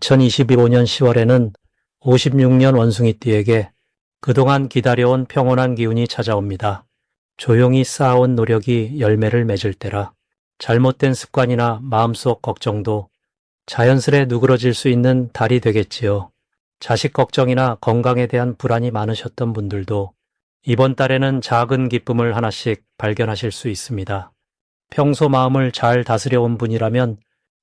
2025년 10월에는 56년 원숭이띠에게 그동안 기다려온 평온한 기운이 찾아옵니다. 조용히 쌓아온 노력이 열매를 맺을 때라 잘못된 습관이나 마음속 걱정도 자연스레 누그러질 수 있는 달이 되겠지요. 자식 걱정이나 건강에 대한 불안이 많으셨던 분들도 이번 달에는 작은 기쁨을 하나씩 발견하실 수 있습니다. 평소 마음을 잘 다스려 온 분이라면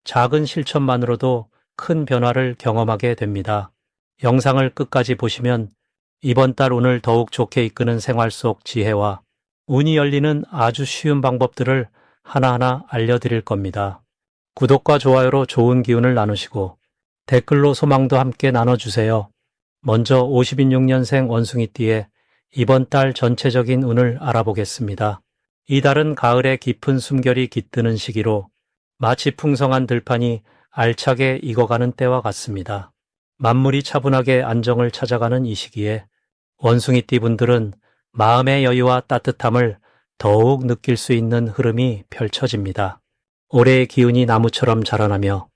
작은 실천만으로도 큰 변화를 경험하게 됩니다. 영상을 끝까지 보시면 이번 달 운을 더욱 좋게 이끄는 생활 속 지혜와 운이 열리는 아주 쉬운 방법들을 하나하나 알려드릴 겁니다. 구독과 좋아요로 좋은 기운을 나누시고 댓글로 소망도 함께 나눠주세요. 먼저 56년생 원숭이띠의 이번 달 전체적인 운을 알아보겠습니다. 이 달은 가을의 깊은 숨결이 깃드는 시기로 마치 풍성한 들판이 알차게 익어가는 때와 같습니다. 만물이 차분하게 안정을 찾아가는 이 시기에 원숭이띠 분들은 마음의 여유와 따뜻함을 더욱 느낄 수 있는 흐름이 펼쳐집니다. 올해의 기운이 나무처럼 자라나며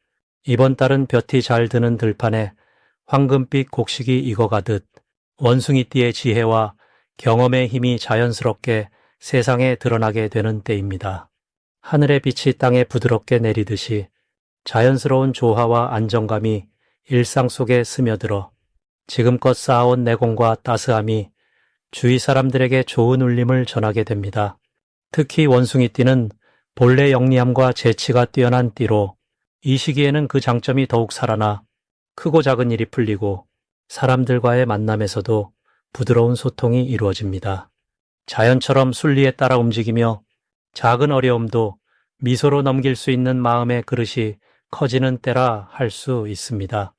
이번 달은 볕이 잘 드는 들판에 황금빛 곡식이 익어가듯 원숭이띠의 지혜와 경험의 힘이 자연스럽게 세상에 드러나게 되는 때입니다. 하늘의 빛이 땅에 부드럽게 내리듯이 자연스러운 조화와 안정감이 일상 속에 스며들어 지금껏 쌓아온 내공과 따스함이 주위 사람들에게 좋은 울림을 전하게 됩니다. 특히 원숭이띠는 본래 영리함과 재치가 뛰어난 띠로 이 시기에는 그 장점이 더욱 살아나 크고 작은 일이 풀리고 사람들과의 만남에서도 부드러운 소통이 이루어집니다. 자연처럼 순리에 따라 움직이며 작은 어려움도 미소로 넘길 수 있는 마음의 그릇이 커지는 때라 할 수 있습니다.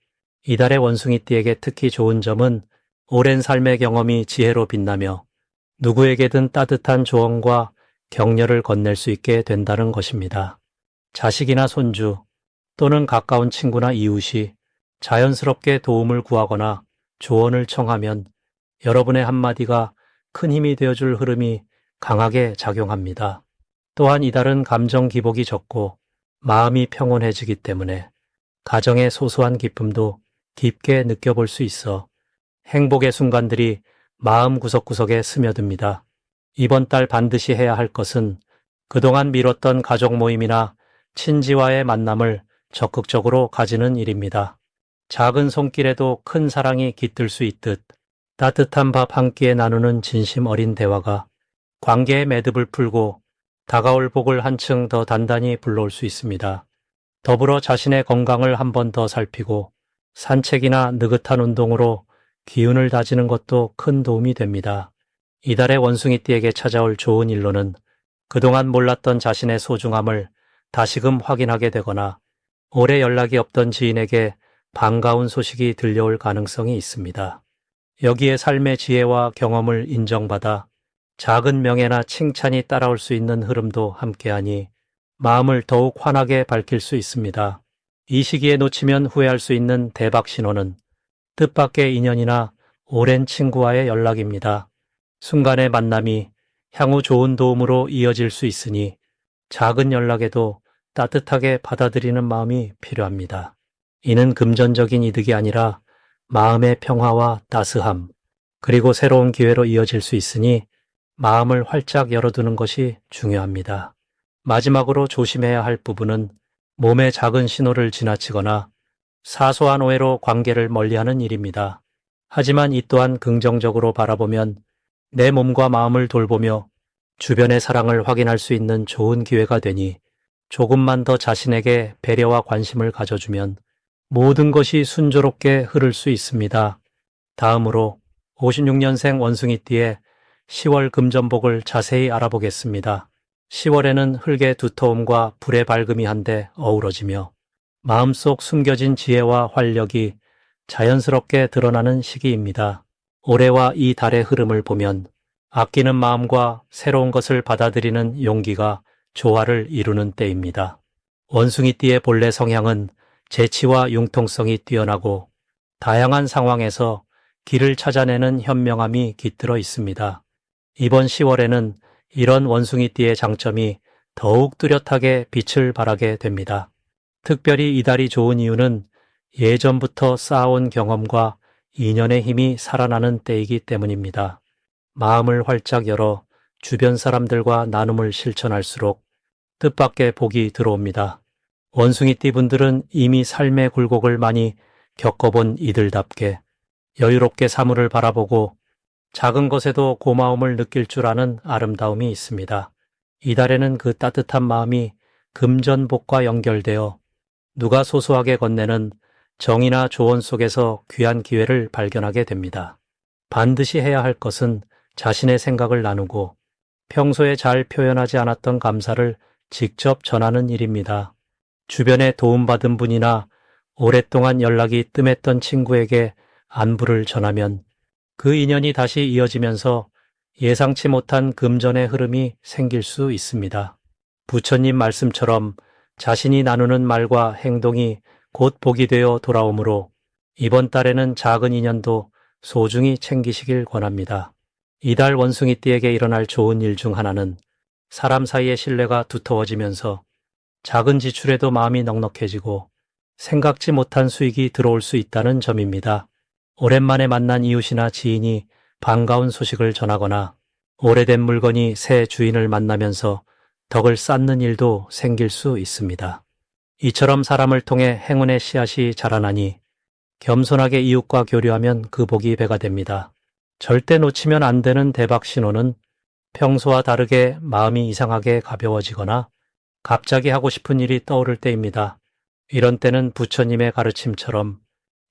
이달의 원숭이띠에게 특히 좋은 점은 오랜 삶의 경험이 지혜로 빛나며 누구에게든 따뜻한 조언과 격려를 건넬 수 있게 된다는 것입니다. 자식이나 손주 또는 가까운 친구나 이웃이 자연스럽게 도움을 구하거나 조언을 청하면 여러분의 한마디가 큰 힘이 되어줄 흐름이 강하게 작용합니다. 또한 이달은 감정 기복이 적고 마음이 평온해지기 때문에 가정의 소소한 기쁨도 깊게 느껴볼 수 있어 행복의 순간들이 마음 구석구석에 스며듭니다. 이번 달 반드시 해야 할 것은 그동안 미뤘던 가족 모임이나 친지와의 만남을 적극적으로 가지는 일입니다. 작은 손길에도 큰 사랑이 깃들 수 있듯 따뜻한 밥 한 끼에 나누는 진심 어린 대화가 관계의 매듭을 풀고 다가올 복을 한층 더 단단히 불러올 수 있습니다. 더불어 자신의 건강을 한 번 더 살피고 산책이나 느긋한 운동으로 기운을 다지는 것도 큰 도움이 됩니다. 이달의 원숭이띠에게 찾아올 좋은 일로는 그동안 몰랐던 자신의 소중함을 다시금 확인하게 되거나 오래 연락이 없던 지인에게 반가운 소식이 들려올 가능성이 있습니다. 여기에 삶의 지혜와 경험을 인정받아 작은 명예나 칭찬이 따라올 수 있는 흐름도 함께하니 마음을 더욱 환하게 밝힐 수 있습니다. 이 시기에 놓치면 후회할 수 있는 대박 신호는 뜻밖의 인연이나 오랜 친구와의 연락입니다. 순간의 만남이 향후 좋은 도움으로 이어질 수 있으니 작은 연락에도 따뜻하게 받아들이는 마음이 필요합니다. 이는 금전적인 이득이 아니라 마음의 평화와 따스함, 그리고 새로운 기회로 이어질 수 있으니 마음을 활짝 열어두는 것이 중요합니다. 마지막으로 조심해야 할 부분은 몸의 작은 신호를 지나치거나 사소한 오해로 관계를 멀리하는 일입니다. 하지만 이 또한 긍정적으로 바라보면 내 몸과 마음을 돌보며 주변의 사랑을 확인할 수 있는 좋은 기회가 되니 조금만 더 자신에게 배려와 관심을 가져주면 모든 것이 순조롭게 흐를 수 있습니다. 다음으로 56년생 원숭이띠의 10월 금전복을 자세히 알아보겠습니다. 10월에는 흙의 두터움과 불의 밝음이 한데 어우러지며 마음속 숨겨진 지혜와 활력이 자연스럽게 드러나는 시기입니다. 올해와 이 달의 흐름을 보면 아끼는 마음과 새로운 것을 받아들이는 용기가 조화를 이루는 때입니다. 원숭이띠의 본래 성향은 재치와 융통성이 뛰어나고 다양한 상황에서 길을 찾아내는 현명함이 깃들어 있습니다. 이번 10월에는 이런 원숭이띠의 장점이 더욱 뚜렷하게 빛을 발하게 됩니다. 특별히 이달이 좋은 이유는 예전부터 쌓아온 경험과 인연의 힘이 살아나는 때이기 때문입니다. 마음을 활짝 열어 주변 사람들과 나눔을 실천할수록 뜻밖의 복이 들어옵니다. 원숭이띠 분들은 이미 삶의 굴곡을 많이 겪어본 이들답게 여유롭게 사물을 바라보고 작은 것에도 고마움을 느낄 줄 아는 아름다움이 있습니다. 이달에는 그 따뜻한 마음이 금전복과 연결되어 누가 소소하게 건네는 정의나 조언 속에서 귀한 기회를 발견하게 됩니다. 반드시 해야 할 것은 자신의 생각을 나누고 평소에 잘 표현하지 않았던 감사를 직접 전하는 일입니다. 주변에 도움받은 분이나 오랫동안 연락이 뜸했던 친구에게 안부를 전하면 그 인연이 다시 이어지면서 예상치 못한 금전의 흐름이 생길 수 있습니다. 부처님 말씀처럼 자신이 나누는 말과 행동이 곧 복이 되어 돌아오므로 이번 달에는 작은 인연도 소중히 챙기시길 권합니다. 이달 원숭이 띠에게 일어날 좋은 일 중 하나는 사람 사이의 신뢰가 두터워지면서 작은 지출에도 마음이 넉넉해지고 생각지 못한 수익이 들어올 수 있다는 점입니다. 오랜만에 만난 이웃이나 지인이 반가운 소식을 전하거나 오래된 물건이 새 주인을 만나면서 덕을 쌓는 일도 생길 수 있습니다. 이처럼 사람을 통해 행운의 씨앗이 자라나니 겸손하게 이웃과 교류하면 그 복이 배가 됩니다. 절대 놓치면 안 되는 대박 신호는 평소와 다르게 마음이 이상하게 가벼워지거나 갑자기 하고 싶은 일이 떠오를 때입니다. 이런 때는 부처님의 가르침처럼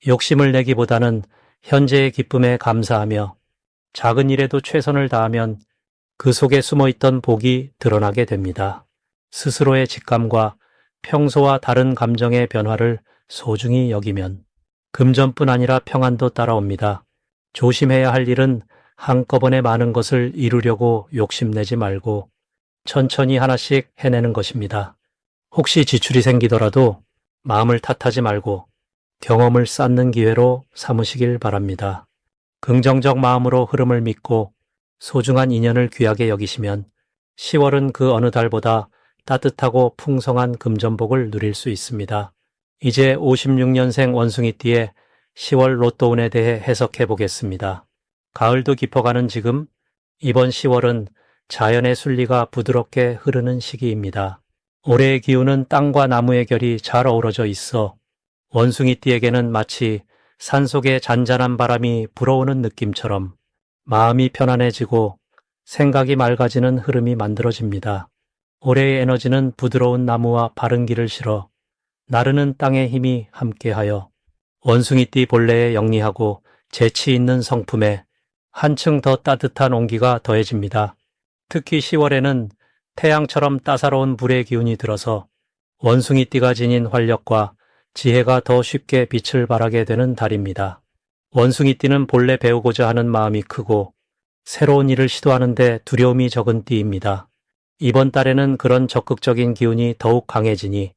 욕심을 내기보다는 현재의 기쁨에 감사하며 작은 일에도 최선을 다하면 그 속에 숨어 있던 복이 드러나게 됩니다. 스스로의 직감과 평소와 다른 감정의 변화를 소중히 여기면 금전뿐 아니라 평안도 따라옵니다. 조심해야 할 일은 한꺼번에 많은 것을 이루려고 욕심내지 말고 천천히 하나씩 해내는 것입니다. 혹시 지출이 생기더라도 마음을 탓하지 말고 경험을 쌓는 기회로 삼으시길 바랍니다. 긍정적 마음으로 흐름을 믿고 소중한 인연을 귀하게 여기시면 10월은 그 어느 달보다 따뜻하고 풍성한 금전복을 누릴 수 있습니다. 이제 56년생 원숭이띠의 10월 로또운에 대해 해석해 보겠습니다. 가을도 깊어가는 지금 이번 10월은 자연의 순리가 부드럽게 흐르는 시기입니다. 올해의 기운은 땅과 나무의 결이 잘 어우러져 있어 원숭이띠에게는 마치 산속에 잔잔한 바람이 불어오는 느낌처럼 마음이 편안해지고 생각이 맑아지는 흐름이 만들어집니다. 올해의 에너지는 부드러운 나무와 바른 길을 실어 나르는 땅의 힘이 함께하여 원숭이띠 본래에 영리하고 재치 있는 성품에 한층 더 따뜻한 온기가 더해집니다. 특히 10월에는 태양처럼 따사로운 불의 기운이 들어서 원숭이띠가 지닌 활력과 지혜가 더 쉽게 빛을 발하게 되는 달입니다. 원숭이 띠는 본래 배우고자 하는 마음이 크고 새로운 일을 시도하는데 두려움이 적은 띠입니다. 이번 달에는 그런 적극적인 기운이 더욱 강해지니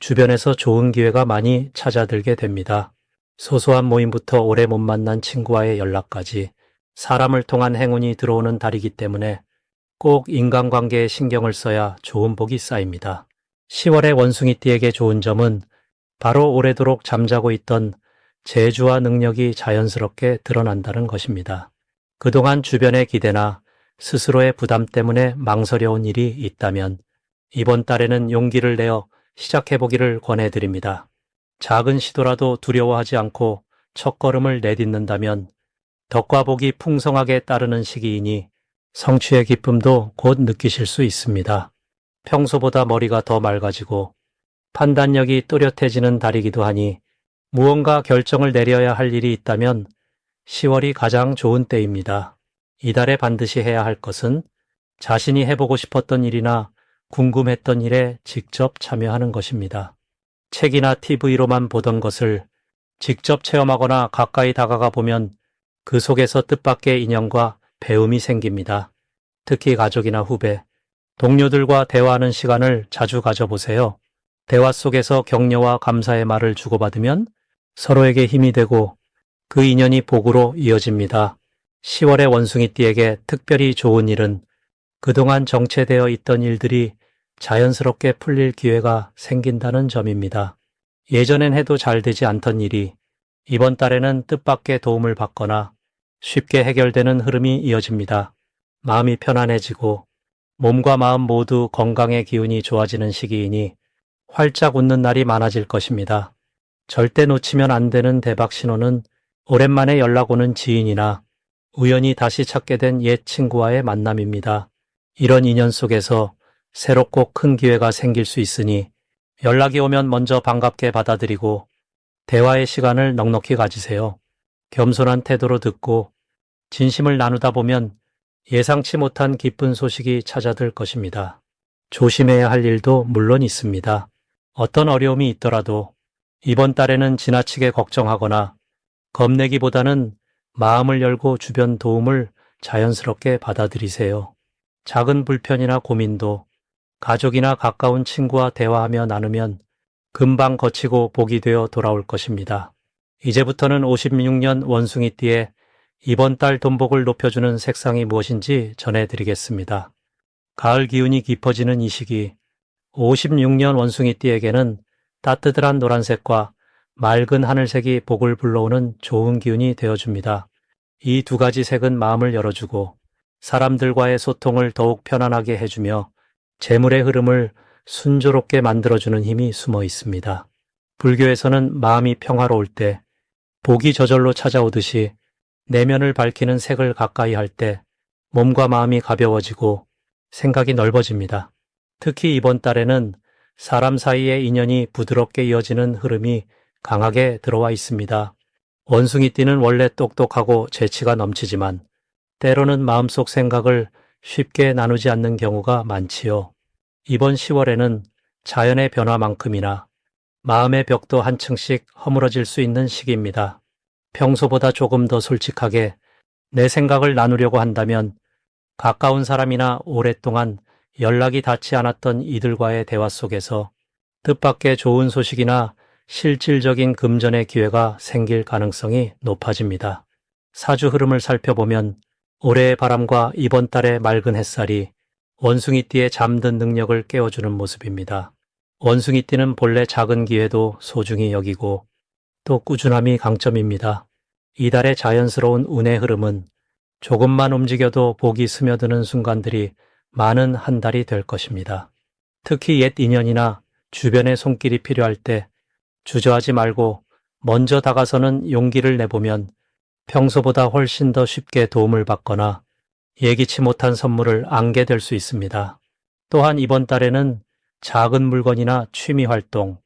주변에서 좋은 기회가 많이 찾아들게 됩니다. 소소한 모임부터 오래 못 만난 친구와의 연락까지 사람을 통한 행운이 들어오는 달이기 때문에 꼭 인간관계에 신경을 써야 좋은 복이 쌓입니다. 10월의 원숭이띠에게 좋은 점은 바로 오래도록 잠자고 있던 재주와 능력이 자연스럽게 드러난다는 것입니다. 그동안 주변의 기대나 스스로의 부담 때문에 망설여온 일이 있다면 이번 달에는 용기를 내어 시작해보기를 권해드립니다. 작은 시도라도 두려워하지 않고 첫걸음을 내딛는다면 덕과 복이 풍성하게 따르는 시기이니 성취의 기쁨도 곧 느끼실 수 있습니다. 평소보다 머리가 더 맑아지고 판단력이 또렷해지는 달이기도 하니 무언가 결정을 내려야 할 일이 있다면 10월이 가장 좋은 때입니다. 이달에 반드시 해야 할 것은 자신이 해보고 싶었던 일이나 궁금했던 일에 직접 참여하는 것입니다. 책이나 TV로만 보던 것을 직접 체험하거나 가까이 다가가 보면 그 속에서 뜻밖의 인연과 배움이 생깁니다. 특히 가족이나 후배, 동료들과 대화하는 시간을 자주 가져보세요. 대화 속에서 격려와 감사의 말을 주고받으면 서로에게 힘이 되고 그 인연이 복으로 이어집니다. 10월의 원숭이띠에게 특별히 좋은 일은 그동안 정체되어 있던 일들이 자연스럽게 풀릴 기회가 생긴다는 점입니다. 예전엔 해도 잘 되지 않던 일이 이번 달에는 뜻밖의 도움을 받거나 쉽게 해결되는 흐름이 이어집니다. 마음이 편안해지고 몸과 마음 모두 건강의 기운이 좋아지는 시기이니 활짝 웃는 날이 많아질 것입니다. 절대 놓치면 안 되는 대박 신호는 오랜만에 연락 오는 지인이나 우연히 다시 찾게 된 옛 친구와의 만남입니다. 이런 인연 속에서 새롭고 큰 기회가 생길 수 있으니 연락이 오면 먼저 반갑게 받아들이고 대화의 시간을 넉넉히 가지세요. 겸손한 태도로 듣고 진심을 나누다 보면 예상치 못한 기쁜 소식이 찾아들 것입니다. 조심해야 할 일도 물론 있습니다. 어떤 어려움이 있더라도 이번 달에는 지나치게 걱정하거나 겁내기보다는 마음을 열고 주변 도움을 자연스럽게 받아들이세요. 작은 불편이나 고민도 가족이나 가까운 친구와 대화하며 나누면 금방 거치고 복이 되어 돌아올 것입니다. 이제부터는 56년 원숭이띠에 이번 달 돈복을 높여주는 색상이 무엇인지 전해드리겠습니다. 가을 기운이 깊어지는 이 시기, 56년 원숭이띠에게는 따뜻한 노란색과 맑은 하늘색이 복을 불러오는 좋은 기운이 되어줍니다. 이 두 가지 색은 마음을 열어주고 사람들과의 소통을 더욱 편안하게 해주며 재물의 흐름을 순조롭게 만들어주는 힘이 숨어 있습니다. 불교에서는 마음이 평화로울 때 복이 저절로 찾아오듯이 내면을 밝히는 색을 가까이 할 때 몸과 마음이 가벼워지고 생각이 넓어집니다. 특히 이번 달에는 사람 사이의 인연이 부드럽게 이어지는 흐름이 강하게 들어와 있습니다. 원숭이띠는 원래 똑똑하고 재치가 넘치지만 때로는 마음속 생각을 쉽게 나누지 않는 경우가 많지요. 이번 10월에는 자연의 변화만큼이나 마음의 벽도 한 층씩 허물어질 수 있는 시기입니다. 평소보다 조금 더 솔직하게 내 생각을 나누려고 한다면 가까운 사람이나 오랫동안 연락이 닿지 않았던 이들과의 대화 속에서 뜻밖의 좋은 소식이나 실질적인 금전의 기회가 생길 가능성이 높아집니다. 사주 흐름을 살펴보면 올해의 바람과 이번 달의 맑은 햇살이 원숭이띠의 잠든 능력을 깨워주는 모습입니다. 원숭이띠는 본래 작은 기회도 소중히 여기고 또 꾸준함이 강점입니다. 이달의 자연스러운 운의 흐름은 조금만 움직여도 복이 스며드는 순간들이 많은 한 달이 될 것입니다. 특히 옛 인연이나 주변의 손길이 필요할 때 주저하지 말고 먼저 다가서는 용기를 내보면 평소보다 훨씬 더 쉽게 도움을 받거나 예기치 못한 선물을 안게 될 수 있습니다. 또한 이번 달에는 작은 물건이나 취미 활동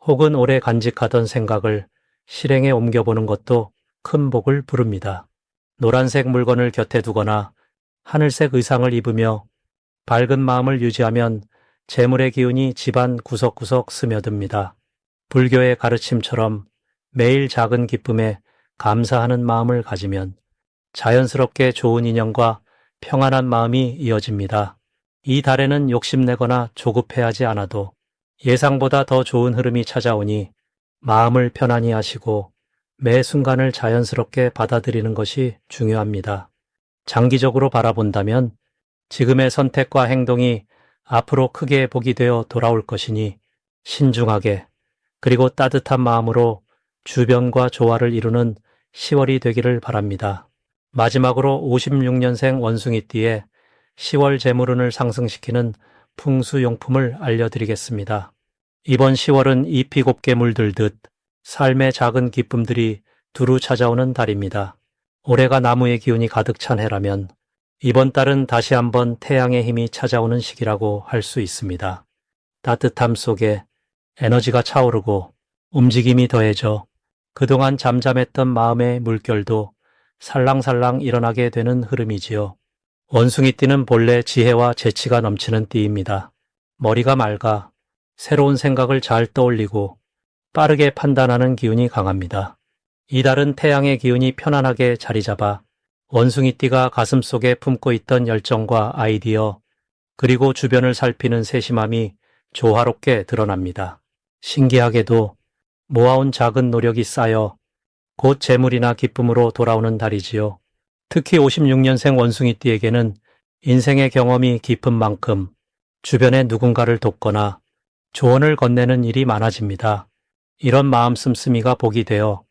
혹은 오래 간직하던 생각을 실행에 옮겨보는 것도 큰 복을 부릅니다. 노란색 물건을 곁에 두거나 하늘색 의상을 입으며 밝은 마음을 유지하면 재물의 기운이 집안 구석구석 스며듭니다. 불교의 가르침처럼 매일 작은 기쁨에 감사하는 마음을 가지면 자연스럽게 좋은 인연과 평안한 마음이 이어집니다. 이 달에는 욕심내거나 조급해하지 않아도 예상보다 더 좋은 흐름이 찾아오니 마음을 편안히 하시고 매 순간을 자연스럽게 받아들이는 것이 중요합니다. 장기적으로 바라본다면 지금의 선택과 행동이 앞으로 크게 복이 되어 돌아올 것이니 신중하게 그리고 따뜻한 마음으로 주변과 조화를 이루는 10월이 되기를 바랍니다. 마지막으로 56년생 원숭이띠에 10월 재물운을 상승시키는 풍수용품을 알려드리겠습니다. 이번 10월은 잎이 곱게 물들듯 삶의 작은 기쁨들이 두루 찾아오는 달입니다. 올해가 나무의 기운이 가득 찬 해라면 이번 달은 다시 한번 태양의 힘이 찾아오는 시기라고 할 수 있습니다. 따뜻함 속에 에너지가 차오르고 움직임이 더해져 그동안 잠잠했던 마음의 물결도 살랑살랑 일어나게 되는 흐름이지요. 원숭이 띠는 본래 지혜와 재치가 넘치는 띠입니다. 머리가 맑아 새로운 생각을 잘 떠올리고 빠르게 판단하는 기운이 강합니다. 이달은 태양의 기운이 편안하게 자리 잡아 원숭이띠가 가슴 속에 품고 있던 열정과 아이디어, 그리고 주변을 살피는 세심함이 조화롭게 드러납니다. 신기하게도 모아온 작은 노력이 쌓여 곧 재물이나 기쁨으로 돌아오는 달이지요. 특히 56년생 원숭이띠에게는 인생의 경험이 깊은 만큼 주변에 누군가를 돕거나 조언을 건네는 일이 많아집니다. 이런 마음 씀씀이가 복이 되어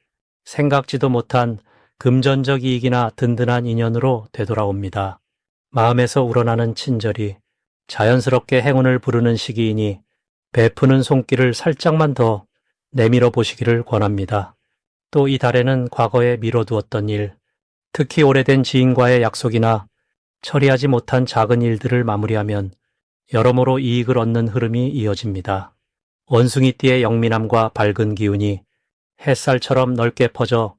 생각지도 못한 금전적 이익이나 든든한 인연으로 되돌아옵니다. 마음에서 우러나는 친절이 자연스럽게 행운을 부르는 시기이니 베푸는 손길을 살짝만 더 내밀어 보시기를 권합니다. 또 이 달에는 과거에 미뤄두었던 일, 특히 오래된 지인과의 약속이나 처리하지 못한 작은 일들을 마무리하면 여러모로 이익을 얻는 흐름이 이어집니다. 원숭이띠의 영민함과 밝은 기운이 햇살처럼 넓게 퍼져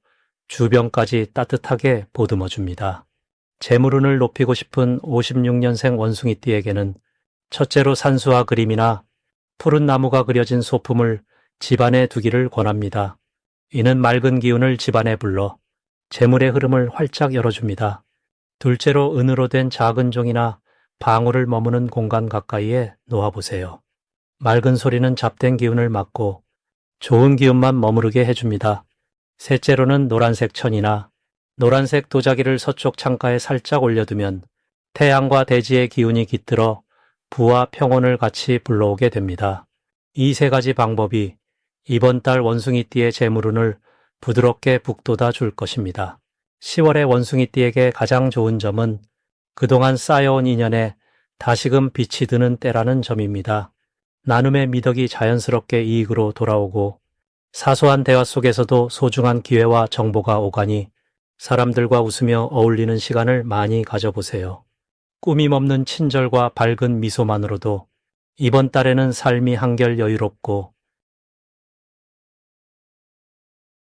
주변까지 따뜻하게 보듬어 줍니다. 재물운을 높이고 싶은 56년생 원숭이띠에게는 첫째로 산수화 그림이나 푸른 나무가 그려진 소품을 집안에 두기를 권합니다. 이는 맑은 기운을 집안에 불러 재물의 흐름을 활짝 열어줍니다. 둘째로 은으로 된 작은 종이나 방울을 머무는 공간 가까이에 놓아보세요. 맑은 소리는 잡된 기운을 막고 좋은 기운만 머무르게 해줍니다. 셋째로는 노란색 천이나 노란색 도자기를 서쪽 창가에 살짝 올려두면 태양과 대지의 기운이 깃들어 부와 평온을 같이 불러오게 됩니다. 이 세 가지 방법이 이번 달 원숭이띠의 재물운을 부드럽게 북돋아 줄 것입니다. 10월의 원숭이띠에게 가장 좋은 점은 그동안 쌓여온 인연에 다시금 빛이 드는 때라는 점입니다. 나눔의 미덕이 자연스럽게 이익으로 돌아오고 사소한 대화 속에서도 소중한 기회와 정보가 오가니 사람들과 웃으며 어울리는 시간을 많이 가져보세요. 꾸밈 없는 친절과 밝은 미소만으로도 이번 달에는 삶이 한결 여유롭고